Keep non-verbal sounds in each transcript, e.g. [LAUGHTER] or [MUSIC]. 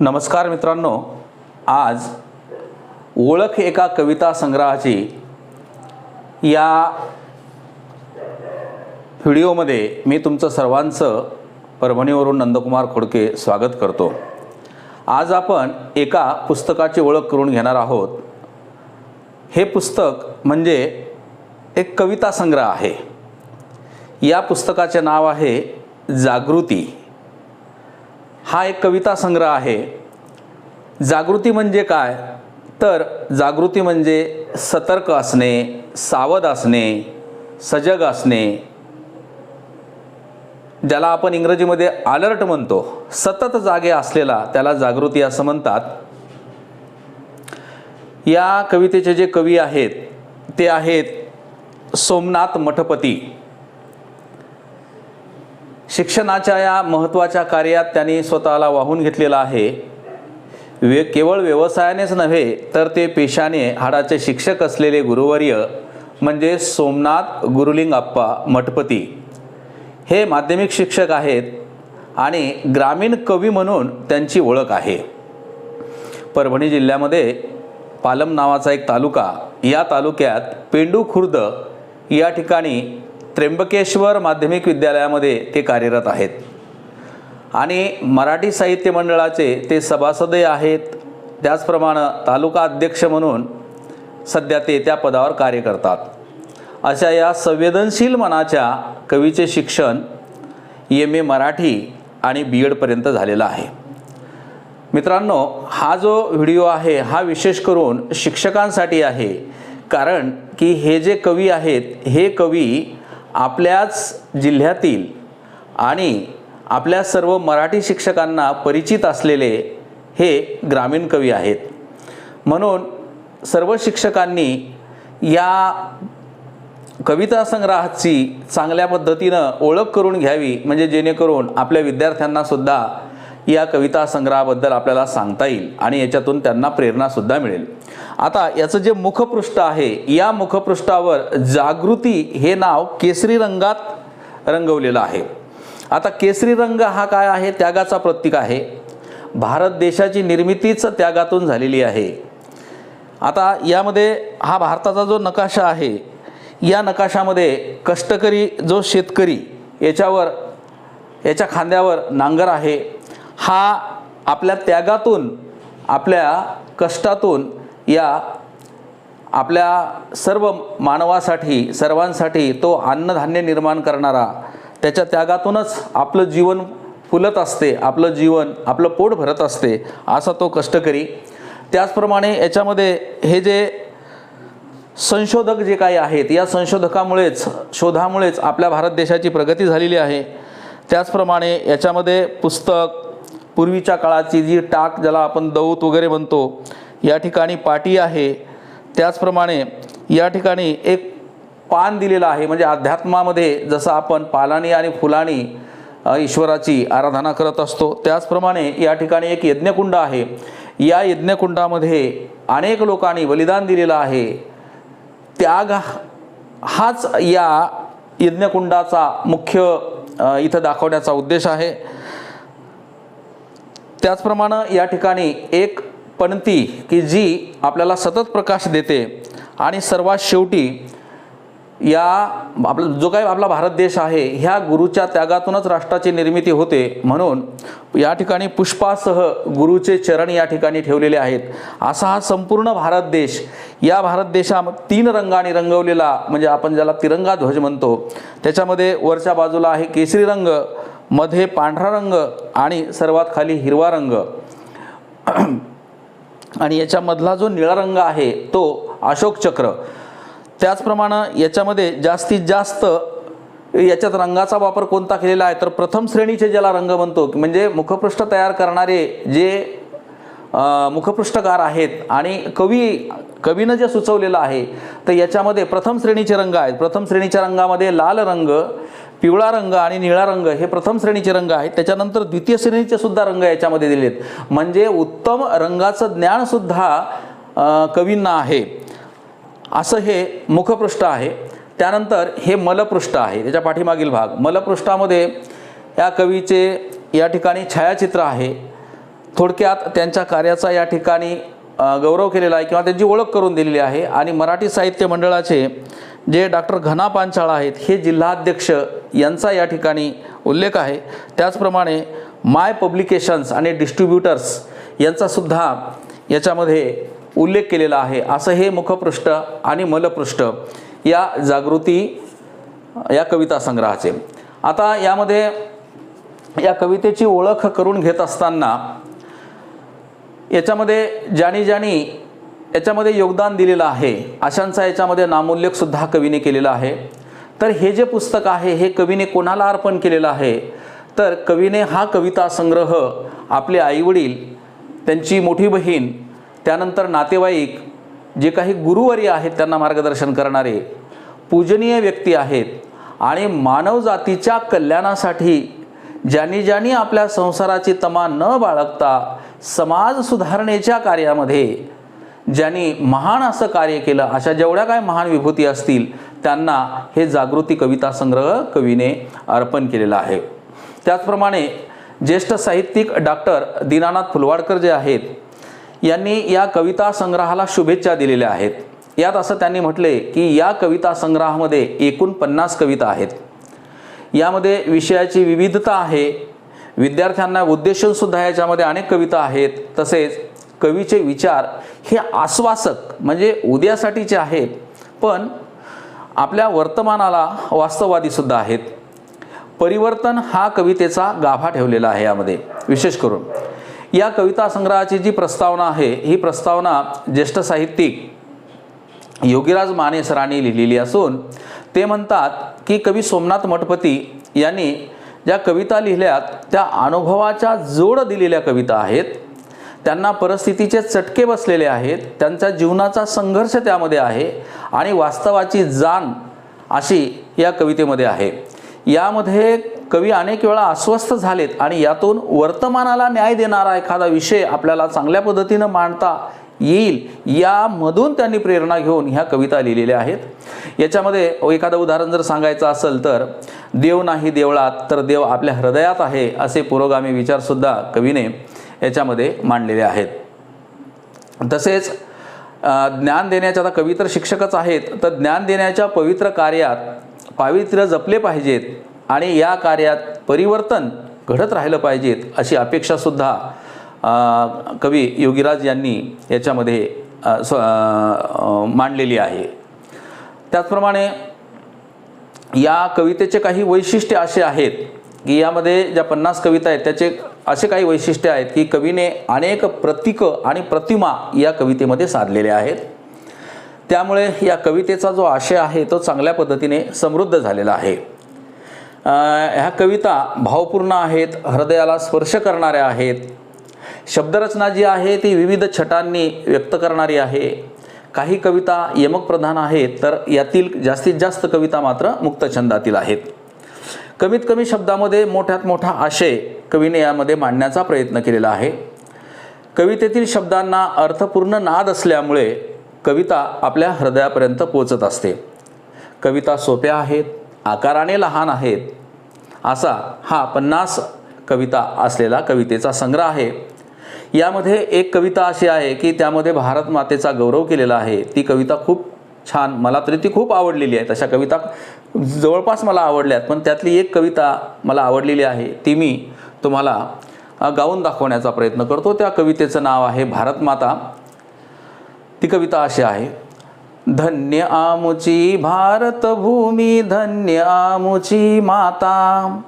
नमस्कार मित्रांनो आज ओळख एका कविता संग्रहाची या व्हिडिओमध्ये मी तुमचं सर्वांचं परभणीवरून नंदकुमार खोडके स्वागत करतो. आज आपण एका पुस्तकाची ओळख करून घेणार आहोत. हे पुस्तक म्हणजे एक कविता संग्रह आहे. या पुस्तकाचे नाव आहे जागृती. हा एक कविता संग्रह आहे. जागृती म्हणजे काय? तर जागृती म्हणजे सतर्क असणे सावध असणे सजग असणे. ज्याला आपण इंग्रजीमध्ये अलर्ट म्हणतो. सतत जागे असलेला त्याला जागृती असं म्हणतात. या कवितेचे जे कवी आहेत ते आहेत सोमनाथ मठपती. शिक्षणाच्या या महत्त्वाच्या कार्यात त्यांनी स्वतःला वाहून घेतलेला आहे. वे केवळ व्यवसायानेच नव्हे तर ते पेशाने हाडाचे शिक्षक असलेले गुरुवर्य म्हणजे सोमनाथ गुरुलिंग आप्पा मठपती. हे माध्यमिक शिक्षक आहेत आणि ग्रामीण कवी म्हणून त्यांची ओळख आहे. परभणी जिल्ह्यामध्ये पालम नावाचा एक तालुका या तालुक्यात पेंडू खुर्द या ठिकाणी त्र्यंबकेश्वर माध्यमिक विद्यालयामध्ये ते कार्यरत आहेत. आणि मराठी साहित्य मंडळाचे ते सभासदही आहेत. त्याचप्रमाणे तालुका अध्यक्ष म्हणून सध्या ते त्या पदावर कार्य करतात. अशा या संवेदनशील मनाच्या कवीचे शिक्षण एम ए मराठी आणि बी एडपर्यंत झालेलं आहे. मित्रांनो हा जो व्हिडिओ आहे हा विशेष करून शिक्षकांसाठी आहे. कारण की हे जे कवी आहेत हे कवी आपल्याच जिल्ह्यातील आणि आपल्या सर्व मराठी शिक्षकांना परिचित असलेले हे ग्रामीण कवी आहेत. म्हणून सर्व शिक्षकांनी या कविता संग्रहाची चांगल्या पद्धतीनं ओळख करून घ्यावी म्हणजे जेणेकरून आपल्या विद्यार्थ्यांनासुद्धा या कविता संग्रहाबद्दल आपल्याला सांगता येईल आणि याच्यातून त्यांना प्रेरणासुद्धा मिळेल. आता याचं जे मुखपृष्ठ आहे या मुखपृष्ठावर जागृती हे नाव केसरी रंगात रंगवलेलं आहे. आता केसरी रंग हा काय आहे? त्यागाचा प्रतीक आहे. भारत देशाची निर्मितीच त्यागातून झालेली आहे. आता यामध्ये हा भारताचा जो नकाशा आहे या नकाशामध्ये कष्टकरी जो शेतकरी याच्यावर याच्या खांद्यावर नांगर आहे हा आपल्या त्यागातून आपल्या कष्टातून या आपल्या सर्व मानवासाठी सर्वांसाठी तो अन्नधान्य निर्माण करणारा त्याच्या त्यागातूनच आपलं जीवन फुलत असते आपलं जीवन आपलं पोट भरत असते असा तो कष्टकरी. त्याचप्रमाणे याच्यामध्ये हे जे संशोधक जे काही आहेत या संशोधकामुळेच शोधामुळेच आपल्या भारत देशाची प्रगती झालेली आहे. त्याचप्रमाणे याच्यामध्ये पुस्तक पूर्वीच्या काळाची जी टाक ज्याला आपण दौत वगैरे म्हणतो या ठिकाणी पाटी आहे. त्याचप्रमाणे या ठिकाणी एक पान दिलेलं आहे. म्हणजे अध्यात्मामध्ये जसं आपण पालानी आणि फुलानी ईश्वराची आराधना करत असतो त्याचप्रमाणे या ठिकाणी एक यज्ञकुंड आहे. या यज्ञकुंडामध्ये अनेक लोकांनी बलिदान दिलेलं आहे. त्याग हाच या यज्ञकुंडाचा मुख्य इथं दाखवण्याचा उद्देश आहे. त्याचप्रमाणे या ठिकाणी एक पणती की जी आपल्याला सतत प्रकाश देते आणि सर्वात शेवटी या आपला जो काही आपला भारत देश आहे ह्या गुरुच्या त्यागातूनच राष्ट्राची निर्मिती होते म्हणून या ठिकाणी पुष्पासह गुरुचे चरण या ठिकाणी ठेवलेले आहेत. असा हा संपूर्ण भारत देश या भारत देशा तीन रंगाने रंगवलेला म्हणजे आपण ज्याला तिरंगा ध्वज म्हणतो त्याच्यामध्ये वरच्या बाजूला आहे केसरी रंगमध्ये पांढरा रंग आणि सर्वात खाली हिरवा रंग. आणि याच्यामधला जो निळा रंग आहे तो अशोक चक्र. त्याचप्रमाणे याच्यामध्ये जास्तीत जास्त याच्यात रंगाचा वापर कोणता केलेला आहे? तर प्रथम श्रेणीचे ज्याला रंग म्हणतो म्हणजे मुखपृष्ठ तयार करणारे जे मुखपृष्ठकार आहेत आणि कवी कवीनं जे सुचवलेलं आहे तर याच्यामध्ये प्रथम श्रेणीचे रंग आहेत. प्रथम श्रेणीच्या रंगामध्ये लाल रंग पिवळा रंग आणि निळा रंग हे प्रथम श्रेणीचे रंग आहेत. त्याच्यानंतर द्वितीय श्रेणीचे सुद्धा रंग याच्यामध्ये दिलेत म्हणजे उत्तम रंगाचं ज्ञानसुद्धा कवींना आहे. असं हे मुखपृष्ठ आहे. त्यानंतर हे मलपृष्ठ आहे. त्याच्या पाठीमागील भाग. मलपृष्ठामध्ये या कवीचे या ठिकाणी छायाचित्र आहे. थोडक्यात त्यांच्या कार्याचा या ठिकाणी गौरव केलेला आहे किंवा त्यांची ओळख करून दिलेली आहे. आणि मराठी साहित्य मंडळाचे जे डॉक्टर घना पानशाळा आहेत हे जिल्हाध्यक्ष यांचा या ठिकाणी उल्लेख आहे. त्याचप्रमाणे माय पब्लिकेशन्स आणि डिस्ट्रीब्युटर्स यांचासुद्धा याच्यामध्ये उल्लेख केलेला आहे. असं हे मुखपृष्ठ आणि मलपृष्ठ या जागृती या कविता संग्रहाचे. आता यामध्ये या कवितेची ओळख करून घेत असताना याच्यामध्ये ज्यानी ज्यानी याच्यामध्ये योगदान दिलेलं आहे. अशांचा याच्यामध्ये नामोल्लेखसुद्धा कवीने केलेला आहे. तर हे जे पुस्तक आहे हे कवीने कोणाला अर्पण केलेलं आहे? तर कवीने हा कविता संग्रह आपले आईवडील त्यांची मोठी बहीण त्यानंतर नातेवाईक जे काही गुरुवरी आहेत त्यांना मार्गदर्शन करणारे पूजनीय व्यक्ती आहेत आणि मानवजातीच्या कल्याणासाठी ज्यांनी ज्यांनी आपल्या संसाराची तमा न बाळगता समाज सुधारणेच्या कार्यामध्ये ज्यांनी महान असं कार्य केलं अशा जेवढ्या काय महान विभूती असतील त्यांना हे जागृती कविता संग्रह कवीने अर्पण केलेला आहे. त्याचप्रमाणे ज्येष्ठ साहित्यिक डॉक्टर दीनानाथ फुलवाडकर जे आहेत यांनी या कविता संग्रहाला शुभेच्छा दिलेल्या आहेत. यात असं त्यांनी म्हटले की या कविता संग्रहामध्ये एकूण पन्नास कविता आहेत. यामध्ये विषयाची विविधता आहे विद्यार्थ्यांना उद्देशून सुद्धा याच्यामध्ये अनेक कविता आहेत तसेच कवीचे विचार हे आश्वासक म्हणजे उद्यासाठीचे आहेत पण आपल्या वर्तमानाला वास्तववादीसुद्धा आहेत. परिवर्तन हा कवितेचा गाभा ठेवलेला आहे यामध्ये. विशेष करून या कविता संग्रहाची जी प्रस्तावना आहे ही प्रस्तावना ज्येष्ठ साहित्यिक योगीराज माने सरांनी लिहिलेली असून ते म्हणतात की कवी सोमनाथ मठपती यांनी ज्या कविता लिहिल्यात त्या अनुभवाच्या जोड दिलेल्या कविता आहेत. त्यांना परिस्थितीचे चटके बसलेले आहेत त्यांच्या जीवनाचा संघर्ष त्यामध्ये आहे आणि वास्तवाची जाण अशी या कवितेमध्ये आहे. यामध्ये कवी अनेक वेळा अस्वस्थ झालेत आणि यातून वर्तमानाला न्याय देणारा एखादा विषय आपल्याला चांगल्या पद्धतीनं मांडता येईल यामधून त्यांनी प्रेरणा घेऊन ह्या कविता लिहिलेल्या आहेत. याच्यामध्ये एखादं उदाहरण जर सांगायचं असेल तर देव नाही देवळात तर देव आपल्या हृदयात आहे असे पुरोगामी विचारसुद्धा कवीने याच्यामध्ये मांडलेले आहेत. तसेच ज्ञान देण्याच्या आता कवी तर शिक्षकच आहेत तर ज्ञान देण्याच्या पवित्र कार्यात पावित्र्य जपले पाहिजेत आणि या कार्यात परिवर्तन घडत राहिलं पाहिजेत अशी अपेक्षासुद्धा कवी योगीराज यांनी याच्यामध्ये स्व मांडलेली आहे. त्याचप्रमाणे या कवितेचे काही वैशिष्ट्य असे आहेत की यामध्ये ज्या पन्नास कविता आहेत त्याचे असे काही वैशिष्ट्य आहेत की कवीने अनेक प्रतीकं आणि प्रतिमा या कवितेमध्ये साधलेल्या आहेत. त्यामुळे या कवितेचा जो आशय आहे तो चांगल्या पद्धतीने समृद्ध झालेला आहे. ह्या कविता भावपूर्ण आहेत हृदयाला स्पर्श करणाऱ्या आहेत. शब्दरचना जी आहे ती विविध छटांनी व्यक्त करणारी आहे. काही कविता यमक प्रधान आहेत तर यातील जास्तीत जास्त कविता मात्र मुक्तछंदातील आहेत. कमीत कमी शब्दामध्ये मोठ्यात मोठा आशय कवीने यामध्ये मांडण्याचा प्रयत्न केलेला आहे. कवितेतील शब्दांना अर्थपूर्ण नाद असल्यामुळे कविता आपल्या हृदयापर्यंत पोचत असते. कविता सोप्या आहेत आकाराने लहान आहेत. असा हा पन्नास कविता असलेला कवितेचा संग्रह आहे. यामध्ये एक कविता अशी आहे की त्यामध्ये भारत मातेचा गौरव केलेला आहे. ती कविता खूप छान मला तरी ती खूप आवडलेली आहे. तशा कविता जवळपास मला आवडल्यात पण त्यातली एक कविता मला आवडलेली आहे ती मी तुम्हाला गाऊन दाखवण्याचा प्रयत्न करतो. त्या कवितेचं नाव आहे भारतमाता ती कविता अशी आहे. धन्य आमुची भारतभूमी धन्य आमुची माता.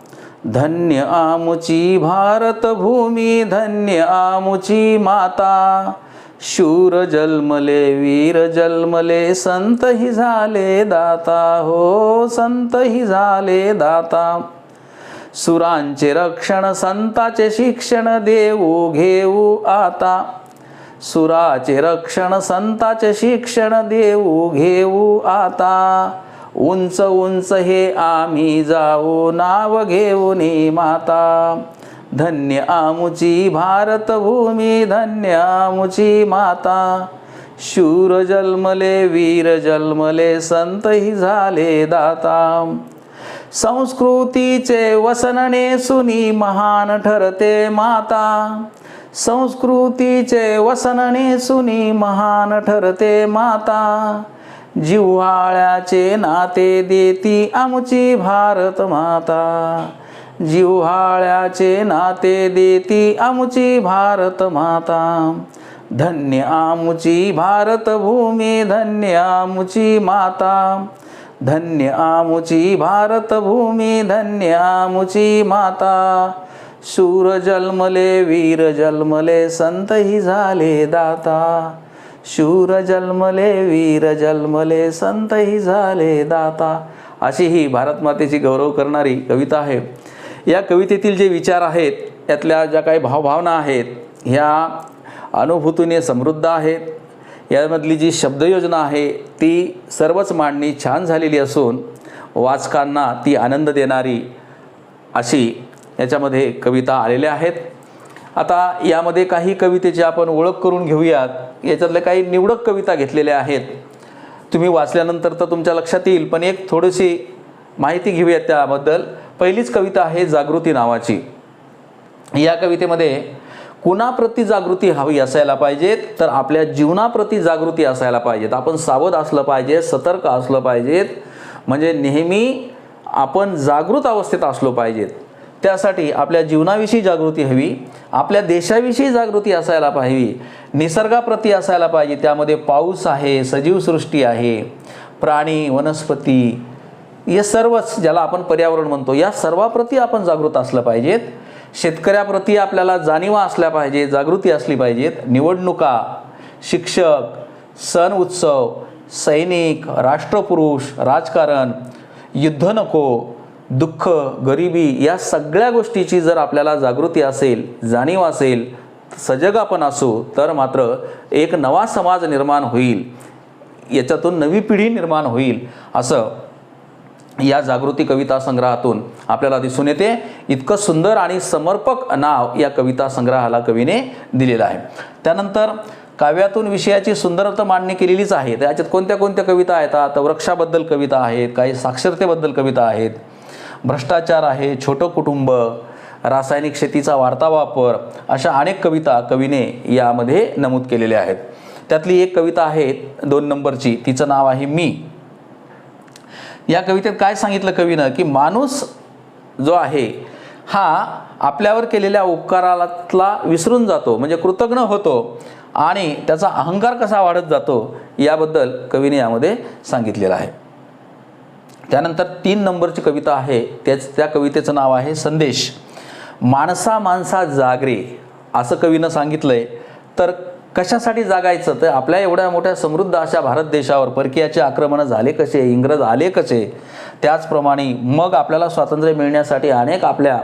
धन्य आमुची भारतभूमी धन्य आमुची माता. शूर जन्मले वीर जन्मले संत ही झाले दाता हो संत ही झाले दाता. सुरांचे रक्षण संताचे शिक्षण देऊ घेऊ आता. सुराचे रक्षण संताचे शिक्षण देऊ घेऊ आता. उंच उंच हे आम्ही जाऊ नाव घेऊन माता. धन्य आमुची भारत भूमी धन्य आमुची माता. शूर जन्मले वीर जन्मले संत ही झाले दाता. संस्कृतीचे वसनने सुनी महान ठरते माता. संस्कृतीचे वसनने सुनी महान ठरते माता. जिव्हाळ्याचे नाते देती आमची भारत माता. जिव्हाळ्याचे नाते देती आमची भारत माता. धन्य आमुची भारत भूमी धन्य आमुची माता. धन्य आमुची भारत भूमी धन्य आमुची माता. शूर जन्मले वीर जन्मले संत ही झाले दाता. शूर जन्मले वीर जन्मले संत ही झाले दाता. अशी ही भारत मातेची गौरव करणारी कविता आहे. या कवितेतील जे विचार आहेत यातल्या ज्या काही भावभावना आहेत ह्या अनुभूतीने समृद्ध आहेत. यामधली जी शब्दयोजना आहे ती सर्वच मांडणी छान झालेली असून वाचकांना ती आनंद देणारी अशी याच्यामध्ये कविता आलेल्या आहेत. आता यामध्ये काही कवितेची आपण ओळख करून घेऊयात याच्यातल्या काही निवडक कविता घेतलेल्या आहेत. तुम्ही वाचल्यानंतर तर तुमच्या लक्षात येईल पण एक थोडीशी माहिती घेऊयात त्याबद्दल. पहिलीच कविता आहे जागृती नावाची. या कवितेमध्ये कुणाप्रती जागृती हवी असायला पाहिजेत तर आपल्या जीवनाप्रती जागृती असायला पाहिजेत. आपण सावध असलं पाहिजे सतर्क असलं पाहिजेत म्हणजे नेहमी आपण जागृत अवस्थेत असलो पाहिजेत. त्यासाठी आपल्या जीवनाविषयी जागृती हवी आपल्या देशाविषयी जागृती असायला पाहिजे निसर्गाप्रती असायला पाहिजे. त्यामध्ये पाऊस आहे सजीवसृष्टी आहे प्राणी वनस्पती या सर्वच ज्याला आपण पर्यावरण म्हणतो या सर्वाप्रती आपण जागृत असलं पाहिजेत. शेतकऱ्याप्रती आपल्याला जाणीवा असल्या पाहिजे जागृती असली पाहिजेत. निवडणुका शिक्षक सण उत्सव सैनिक राष्ट्रपुरुष राजकारण युद्ध नको दुःख गरिबी या सगळ्या गोष्टीची जर आपल्याला जागृती असेल जाणीव असेल सजग आपण असू तर मात्र एक नवा समाज निर्माण होईल. याच्यातून नवी पिढी निर्माण होईल. असं या जागृती कविता संग्रहातून आपल्याला दिसून येते. इतकं सुंदर आणि समर्पक नाव या कविता संग्रहाला कवीने दिलेलं आहे. त्यानंतर काव्यातून विषयाची सुंदरता मांडणी केलेलीच आहे. त्याच्यात कोणत्या कोणत्या कविता येतात वृक्षाबद्दल कविता आहेत काही साक्षरतेबद्दल कविता आहेत. भ्रष्टाचार आहे छोटं कुटुंब रासायनिक शेतीचा वाढता वापर अशा अनेक कविता कवीने यामध्ये नमूद केलेल्या आहेत. त्यातली एक कविता आहे दोन नंबरची. तिचं नाव आहे मी. या कवितेत काय सांगितलं कवीनं? की माणूस जो आहे हा आपल्यावर केलेल्या उपकाराला विसरून जातो म्हणजे कृतज्ञ होतो आणि त्याचा अहंकार कसा वाढत जातो याबद्दल कवीने यामध्ये सांगितलेलं आहे. त्यानंतर तीन नंबरची कविता आहे त्याच त्या कवितेचं नाव आहे संदेश. माणसा माणसा जागरे असं कवीनं सांगितलंय. तर कशासाठी जागायचं? तर आपल्या एवढ्या मोठ्या समृद्ध अशा भारत देशावर परकीयाचे आक्रमणं झाले कसे? इंग्रज आले कसे? त्याचप्रमाणे मग आपल्याला स्वातंत्र्य मिळण्यासाठी अनेक आपल्या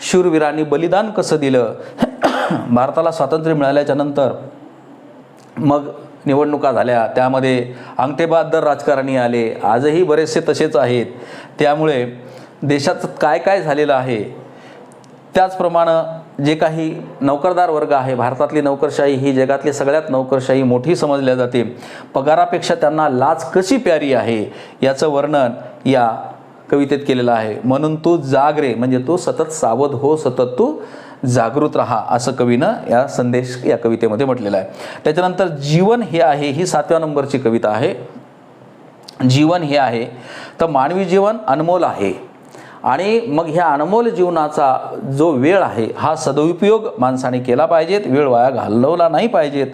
शूरवीरांनी बलिदान कसं दिलं? [COUGHS] भारताला स्वातंत्र्य मिळाल्याच्या नंतर मग निवडणुका झाल्या. त्यामध्ये अंगठेबहादर राजकारणी आले. आजही बरेचसे तसेच आहेत. त्यामुळे देशात काय काय झालेलं आहे? त्याचप्रमाणे जे काही नोकरदार वर्ग आहे भारतातली नोकरशाही ही जगातली सगळ्यात नोकरशाही मोठी समजल्या जाते. पगारापेक्षा त्यांना लाच कशी प्यारी आहे याचं वर्णन या कवितेत केलेलं आहे. म्हणून तू जाग रे म्हणजे तू सतत सावध हो सतत तू जागृत राहा असं कवीनं या संदेश या कवितेमध्ये म्हटलेलं आहे. त्याच्यानंतर जीवन हे आहे ही सातव्या नंबरची कविता आहे. जीवन हे आहे तर मानवी जीवन अनमोल आहे. आणि मग ह्या अनमोल जीवनाचा जो वेळ आहे हा सदुपयोग माणसाने केला पाहिजेत वेळ वाया घालवला नाही पाहिजेत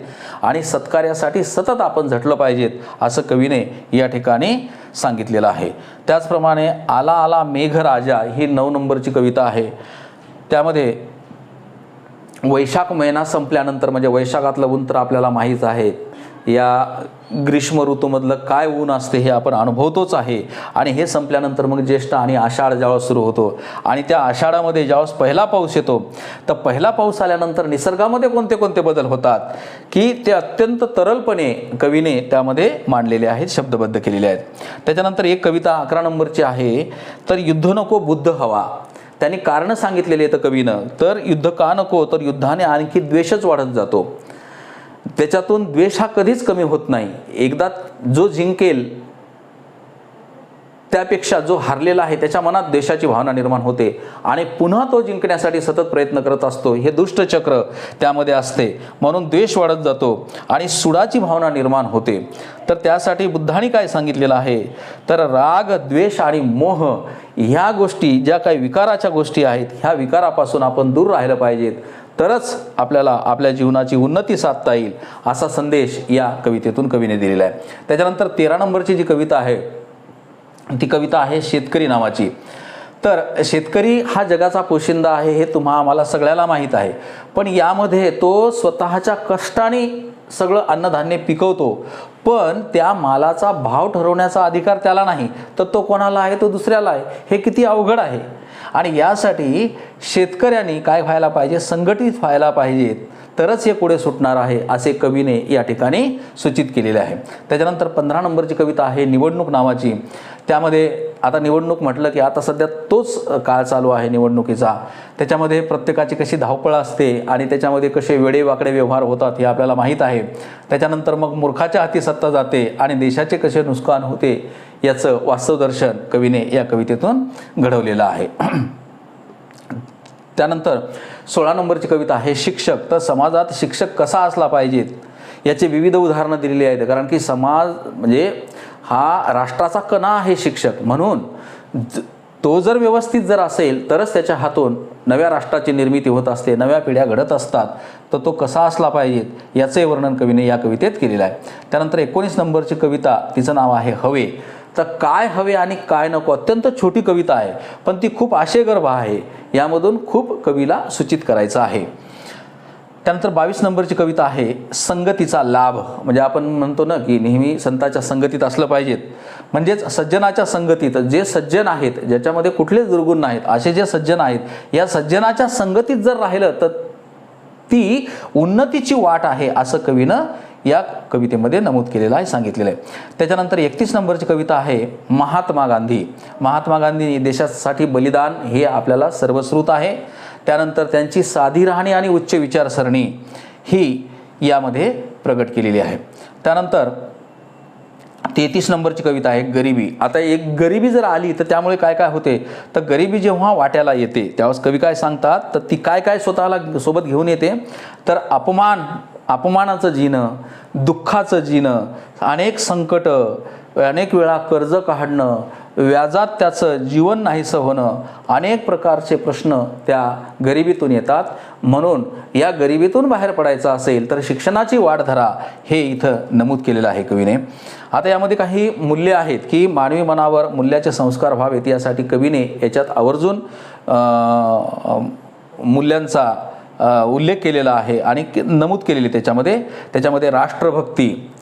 आणि सत्कार्यासाठी सतत आपण झटलं पाहिजेत असं कवीने या ठिकाणी सांगितलेलं आहे. त्याचप्रमाणे आला आला मेघराजा ही नऊ नंबरची कविता आहे. त्यामध्ये वैशाख महिना संपल्यानंतर म्हणजे वैशाखातलं उंतर तर आपल्याला माहीत आहे या ग्रीष्म ऋतूमधलं काय ऊन असते हे आपण अनुभवतोच आहे. आणि हे संपल्यानंतर मग ज्येष्ठ आणि आषाढ ज्यावेळेस सुरू होतो आणि त्या आषाढामध्ये ज्यावेळेस पहिला पाऊस येतो तर पहिला पाऊस आल्यानंतर निसर्गामध्ये कोणते कोणते बदल होतात? की ते अत्यंत तरलपणे कवीने त्यामध्ये मांडलेले आहेत शब्दबद्ध केलेले आहेत. त्याच्यानंतर एक कविता अकरा नंबरची आहे तर युद्ध नको बुद्ध हवा त्यांनी कारणं सांगितलेली आहेत कवीनं तर युद्ध का नको तर युद्धाने आणखी द्वेषच वाढत जातो त्याच्यातून द्वेष हा कधीच कमी होत नाही. एकदा जो जिंकेल त्यापेक्षा जो हारलेला आहे त्याच्या मनात द्वेषाची भावना निर्माण होते. आणि पुन्हा तो जिंकण्यासाठी सतत प्रयत्न करत असतो. हे दुष्टचक्र त्यामध्ये असते. म्हणून द्वेष वाढत जातो आणि सुडाची भावना निर्माण होते. तर त्यासाठी बुद्धाने काय सांगितलेलं आहे? तर राग द्वेष आणि मोह ह्या गोष्टी ज्या काही विकाराच्या गोष्टी आहेत ह्या विकारापासून आपण दूर राहिलं पाहिजेत. तरच आपल्याला आपल्या जीवनाची उन्नती साधता येईल असा संदेश या कवितेतून कवीने दिलेला आहे. त्याच्यानंतर तेरा नंबरची जी कविता आहे ती कविता आहे शेतकरी नावाची. तर शेतकरी हा जगाचा पोशिंदा आहे हे तुम्हा आम्हाला सगळ्याला माहीत आहे. पण यामध्ये तो स्वतःच्या कष्टाने सगळं अन्नधान्य पिकवतो. पण त्या मालाचा भाव ठरवण्याचा अधिकार त्याला नाही. तर तो कोणाला आहे? तो दुसऱ्याला आहे. हे किती अवघड आहे. आणि यासाठी शेतकऱ्यांनी काय व्हायला पाहिजे? संघटित व्हायला पाहिजेत तरच हे पुढे सुटणार आहे असे कवीने या ठिकाणी सूचित केलेले आहे. त्याच्यानंतर पंधरा नंबरची कविता आहे निवडणूक नावाची. त्यामध्ये आता निवडणूक म्हटलं की आता सध्या तोच काळ चालू आहे निवडणुकीचा. त्याच्यामध्ये प्रत्येकाची कशी धावपळ असते आणि त्याच्यामध्ये कसे वेडेवाकडे व्यवहार होतात हे आपल्याला माहीत आहे. त्याच्यानंतर मग मूर्खाच्या हाती सत्ता जाते आणि देशाचे कसे नुकसान होते याचं वास्तवदर्शन कवीने या कवितेतून घडवलेलं आहे. त्यानंतर सोळा नंबरची कविता आहे शिक्षक तर समाजात शिक्षक कसा असला पाहिजेत? याचे विविध उदाहरणं दिलेली आहेत. कारण की समाज म्हणजे हा राष्ट्राचा कणा आहे शिक्षक. म्हणून ज- तो जर व्यवस्थित जर असेल तरच त्याच्या हातून नव्या राष्ट्राची निर्मिती होत असते नव्या पिढ्या घडत असतात. तर तो कसा असला पाहिजेत? याचे वर्णन कवीने या कवितेत केलेलं आहे. त्यानंतर एकोणीस नंबरची कविता तिचं नाव आहे हवे. तर काय हवे आणि काय नको अत्यंत छोटी कविता आहे पण ती खूप आशयगर्भ आहे. यामधून खूप कवीला सूचित करायचं आहे. त्यानंतर बावीस नंबरची कविता आहे संगतीचा लाभ. म्हणजे आपण म्हणतो ना की नेहमी संताच्या संगतीत असलं पाहिजेत. म्हणजेच सज्जनाच्या संगतीत जे सज्जन आहेत ज्याच्यामध्ये कुठलेच दुर्गुण नाहीत असे जे सज्जन आहेत या सज्जनाच्या संगतीत जर राहिलं तर ती उन्नतीची वाट आहे असं कवीनं या कवितेमध्ये नमूद केलेलं आहे सांगितलेलं आहे. त्याच्यानंतर एकतीस नंबरची कविता आहे महात्मा गांधी. महात्मा गांधी देशासाठी बलिदान हे आपल्याला सर्वश्रुत आहे. त्यानंतर त्यांची साधी राहणी आणि उच्च विचारसरणी ही यामध्ये प्रगट केलेली आहे. त्यानंतर तेहतीस नंबरची कविता आहे गरिबी. आता एक गरिबी जर आली तर त्यामुळे काय काय होते? तर गरिबी जेव्हा वाट्याला येते त्यावेळेस कवी काय सांगतात? तर ती काय काय स्वतःला सोबत घेऊन येते? तर अपमान अपमानाचं जिणं दुःखाचं जिणं अनेक संकटं अनेक वेळा कर्ज काढणं व्याजात त्याचं जीवन नाहीसं होणं अनेक प्रकारचे प्रश्न त्या गरिबीतून येतात. म्हणून या गरिबीतून बाहेर पडायचं असेल तर शिक्षणाची वाढ धरा हे इथं नमूद केलेलं आहे कवीने. आता यामध्ये काही मूल्य आहेत की मानवी मनावर मूल्याचे संस्कार व्हावेत यासाठी कवीने याच्यात आवर्जून मूल्यांचा उल्लेख केलेला आहे आणि के- नमूद केलेली त्याच्यामध्ये. त्याच्यामध्ये राष्ट्रभक्ती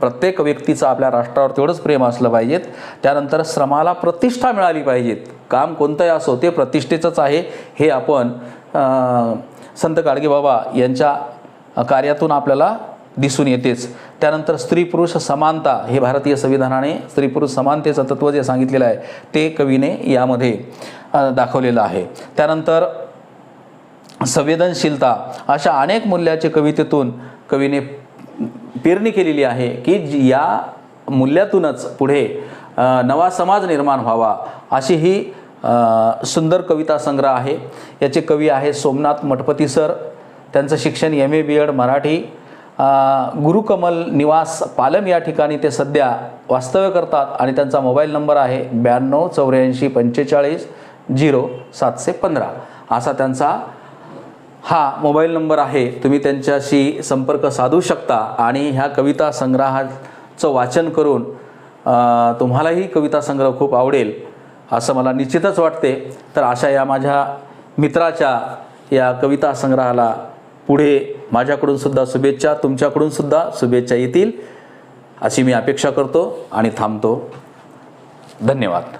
प्रत्येक व्यक्तीचं आपल्या राष्ट्रावर तेवढंच प्रेम असलं पाहिजेत. त्यानंतर श्रमाला प्रतिष्ठा मिळाली पाहिजेत. काम कोणतंही असो ते प्रतिष्ठेचंच आहे. हे आपण संत गाडगेबाबा यांच्या कार्यातून आपल्याला दिसून येतेच. त्यानंतर स्त्री पुरुष समानता हे भारतीय संविधानाने स्त्री पुरुष समानतेचं तत्त्व जे सांगितलेलं आहे ते कवीने यामध्ये दाखवलेलं आहे. त्यानंतर संवेदनशीलता अशा अनेक मूल्याचे कवितेतून कवीने पेरणी केलेली आहे की जी- या मूल्यातूनच पुढे नवा समाज निर्माण व्हावा अशी ही सुंदर कविता संग्रह आहे. याचे कवी आहे सोमनाथ मठपती सर. त्यांचं शिक्षण M A B Ed Marathi. Gurukamal निवास पालम या ठिकाणी ते सध्या वास्तव्य करतात आणि त्यांचा मोबाईल नंबर आहे ब्याण्णव चौऱ्याऐंशी पंचेचाळीस झिरो सातशे पंधरा. असा त्यांचा हा मोबाईल नंबर आहे. तुम्ही त्यांच्याशी संपर्क साधू शकता आणि ह्या कविता संग्रहाचं वाचन करून तुम्हालाही कविता संग्रह खूप आवडेल असं मला निश्चितच वाटते. तर अशा या माझ्या मित्राच्या या कविता संग्रहाला पुढे माझ्याकडून सुद्धा शुभेच्छा तुमच्याकडून सुद्धा शुभेच्छा येतील अशी मी अपेक्षा करतो आणि थांबतो. धन्यवाद.